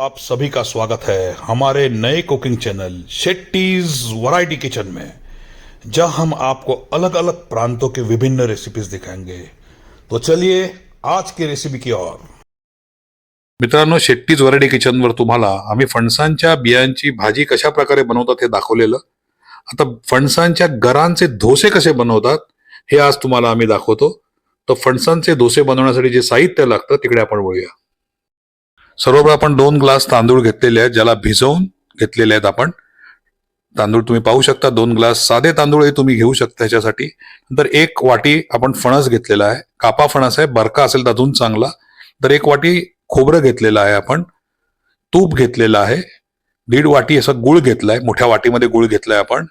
आप सभी का स्वागत है हमारे नए cooking channel Shetty's variety kitchen में जहां हम आपको अलग अलग प्रांतों के विभिन्न रेसिपीज दिखाएंगे। तो चलिए आज की रेसिपी की ओर। मित्रांनो शेट्टीज वराडी किचनवर तुम्हाला आम्ही फणसांच्या बियांची भाजी कशा प्रकारे बनवतात हे दाखवलेलं. आता फणसांच्या गरांचे डोसे कसे बनवतात हे आज तुम्हाला आम्ही दाखवतो. तर फणसांचे डोसे बनवण्यासाठी जे साहित्य लागतं तिकडे आपण वळूया. सर्वप्रथम आपण दोन ग्लास तांदूळ घेतलेले आहेत ज्याला भिजवून घेतलेले आहेत आपण. तांदूळ तुम्ही पाहू शकता दोन ग्लास साधे तांदूळ हे तुम्ही घेऊ शकता ह्याच्यासाठी. नंतर एक वाटी आपण फणस घेतलेला आहे कापा फणस आहे बरका असेल तर अजून चांगला. तर एक वाटी खोबरं घेतलेलं आहे आपण तूप घेतलेलं आहे दीड वाटी असं गुळ घेतलाय मोठ्या वाटीमध्ये गुळ घेतलाय आपण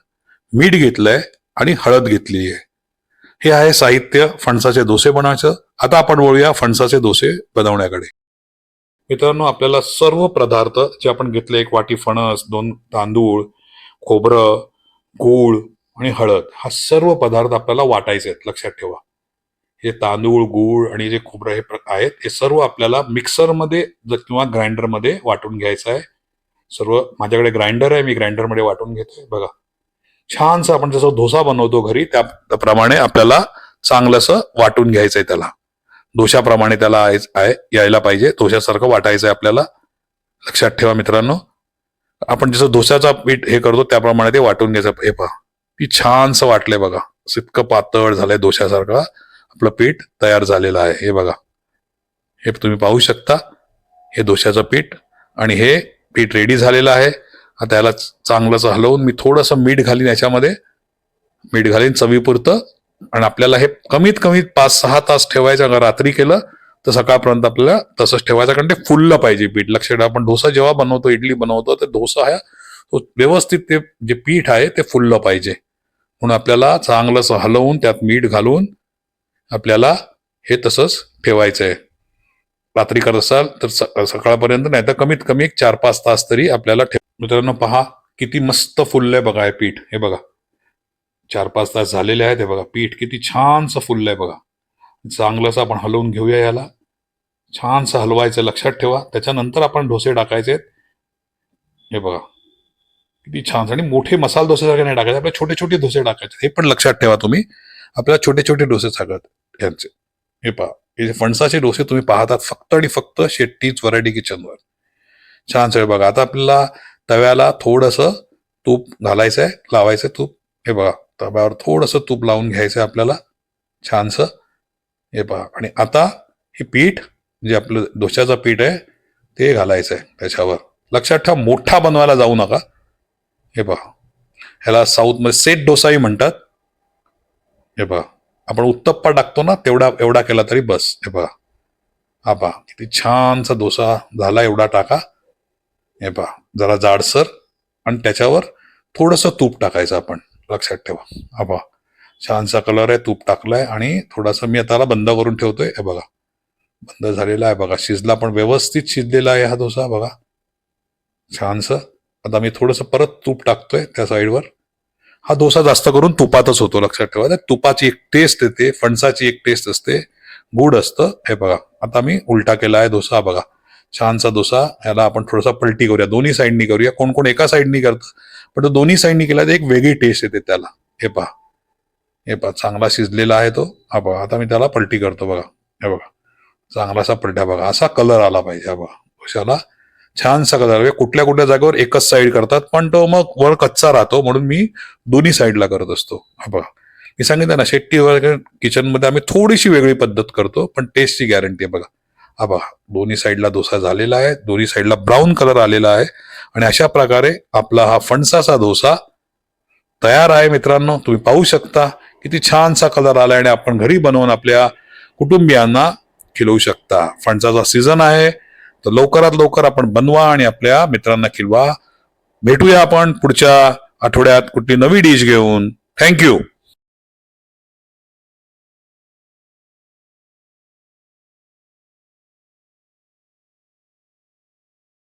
मीठ घेतलंय आणि हळद घेतली आहे हे आहे साहित्य फणसाचे डोसे बनवायचं आता आपण वळूया फणसाचे डोसे बनवण्याकडे. मित्रांनो आपल्याला सर्व पदार्थ जे आपण घेतले एक वाटी फणस दोन तांदूळ खोबरं गूळ आणि हळद हा सर्व पदार्थ आपल्याला वाटायचे आहेत लक्षात ठेवा. हे तांदूळ गूळ आणि जे खोबरं हे प्र- आहेत हे सर्व आपल्याला मिक्सरमध्ये किंवा ग्राइंडरमध्ये वाटून घ्यायचं आहे. सर्व माझ्याकडे ग्राइंडर आहे मी ग्राइंडरमध्ये वाटून घेतोय. बघा छानसं आपण जसं डोसा बनवतो घरी त्याप्रमाणे आपल्याला चांगलंसं वाटून घ्यायचंय त्याला. दोशाप्रमाणे त्याला आहे यायला पाहिजे. दोश्यासारखं वाटायचं आहे आपल्याला. लक्षात ठेवा मित्रांनो. आपण जसं दोशाचा पीठ हे करतो त्याप्रमाणे ते वाटून घ्यायचं. हे पहा. की छानसं वाटलंय बघा. इतकं पातळ झालंय डोश्यासारखं आपलं पीठ तयार झालेलं आहे. हे बघा. हे तुम्ही पाहू शकता. हे डोश्याचं पीठ आणि हे पीठ रेडी झालेलं आहे. आता याला चांगलंच हलवून मी थोडंसं मीठ घालीन याच्यामध्ये. मीठ घालीन चवीपुरतं. आणि आपल्याला हे कमीत कमी पाच सहा तास ठेवायचं रात्री केलं तर सकाळपर्यंत आपल्याला तसंच ठेवायचं. कारण ते फुललं पाहिजे पीठ. लक्षात ठेवा. आपण डोसा जेव्हा बनवतो इडली बनवतो तर डोसा हा तो व्यवस्थित ते जे पीठ आहे ते फुललं पाहिजे. म्हणून आपल्याला चांगलंच हलवून त्यात मीठ घालून आपल्याला हे तसंच ठेवायचं आहे रात्री करत असाल तर सकाळपर्यंत नाही तर कमीत कमी एक चार पाच तास तरी आपल्याला ठेव. मित्रांनो पहा किती मस्त फुललंय बघा हे पीठ. हे बघा. चार पाच तास झालेले आहेत हे बघा. पीठ किती छानसं फुललंय बघा. चांगलंसं आपण हलवून घेऊया याला. छानसं हलवायचं लक्षात ठेवा. त्याच्यानंतर आपण डोसे टाकायचे हे बघा. किती छान आणि मोठे मसाला डोसेसारखे नाही टाकायचे. आपले छोटे छोटे डोसे टाकायचे. हे पण लक्षात ठेवा तुम्ही. आपल्याला छोटे छोटे डोसे सांगत यांचे. हे पहा. हे जे फणसाचे डोसे तुम्ही पाहतात फक्त आणि फक्त शेट्टीच व्हरायटी किचनवर छान सगळे बघा. आता आपल्याला तव्याला थोडंसं तूप घालायचं आहे लावायचं तूप. हे बघा. तव्यावर थोडंसं तूप लावून घ्यायचं आहे आपल्याला. छानसं. हे पहा. आणि आता हे पीठ जे आपलं डोशाचं पीठ आहे ते घालायचं आहे त्याच्यावर. लक्षात ठेवा मोठा बनवायला जाऊ नका. हे पहा. ह्याला साऊथमध्ये सेट डोसाही म्हणतात. हे पहा. आपण उत्तप्पा टाकतो ना तेवढा एवढा केला तरी बस. हे पहा. हा पहा. किती छानसा डोसा झाला एवढा टाका. हे पहा. जरा जाडसर. आणि त्याच्यावर थोडंसं तूप टाकायचं आपण. लक्षात ठेवा. हा छानसा कलर आहे तूप टाकलाय आणि थोडासा मी आता बंद करून ठेवतोय. हे बघा. बंद झालेला आहे बघा. शिजला पण व्यवस्थित शिजलेला आहे हा डोसा बघा. छानसं. आता मी थोडंसं परत तूप टाकतोय त्या साईडवर. हा डोसा जास्त करून तुपातच होतो लक्षात ठेवा. त्या तुपाची एक टेस्ट येते फणसाची एक टेस्ट असते. गुड असतं. हे बघा. आता मी उलटा केला आहे डोसा बघा. छानसा डोसा. याला आपण थोडासा पलटी करूया. दोन्ही साईडनी करूया. कोण कोण एका साईडनी करतं? पण तो दोन्ही साईडनी केला तर एक वेगळी टेस्ट येते त्याला. हे पहा. हे पहा चांगला शिजलेला आहे तो. हा बघा आता मी त्याला पलटी करतो बघा. हे बघा. चांगलासा पलट्या बघा. असा कलर आला पाहिजे. हा बघा कशाला? छानसा कलर कुठल्या कुठल्या जागेवर एकच साईड करतात पण तो मग वर कच्चा राहतो म्हणून मी दोन्ही साईडला करत असतो. हा बघा मी सांगितलं ना शेट्टी किचनमध्ये आम्ही थोडीशी वेगळी पद्धत करतो पण टेस्टची गॅरंटी आहे बघा. हा बघा दोन्ही साईडला डोसा झालेला आहे दोन्ही साईडला ब्राऊन कलर आलेला आहे आणि अशा प्रकारे आपला हा फणसाचा डोसा तयार आहे मित्रांनो. तुम्ही पाहू शकता किती छानसा कलर आलाय आणि आपण घरी बनवून आपल्या कुटुंबियांना खिलवू शकता. फणसाचा सीझन आहे तर लवकरात लवकर आपण बनवा आणि आपल्या मित्रांना खिलवा. भेटूया आपण पुढच्या आठवड्यात कुठली नवी डिश घेऊन. थँक्यू.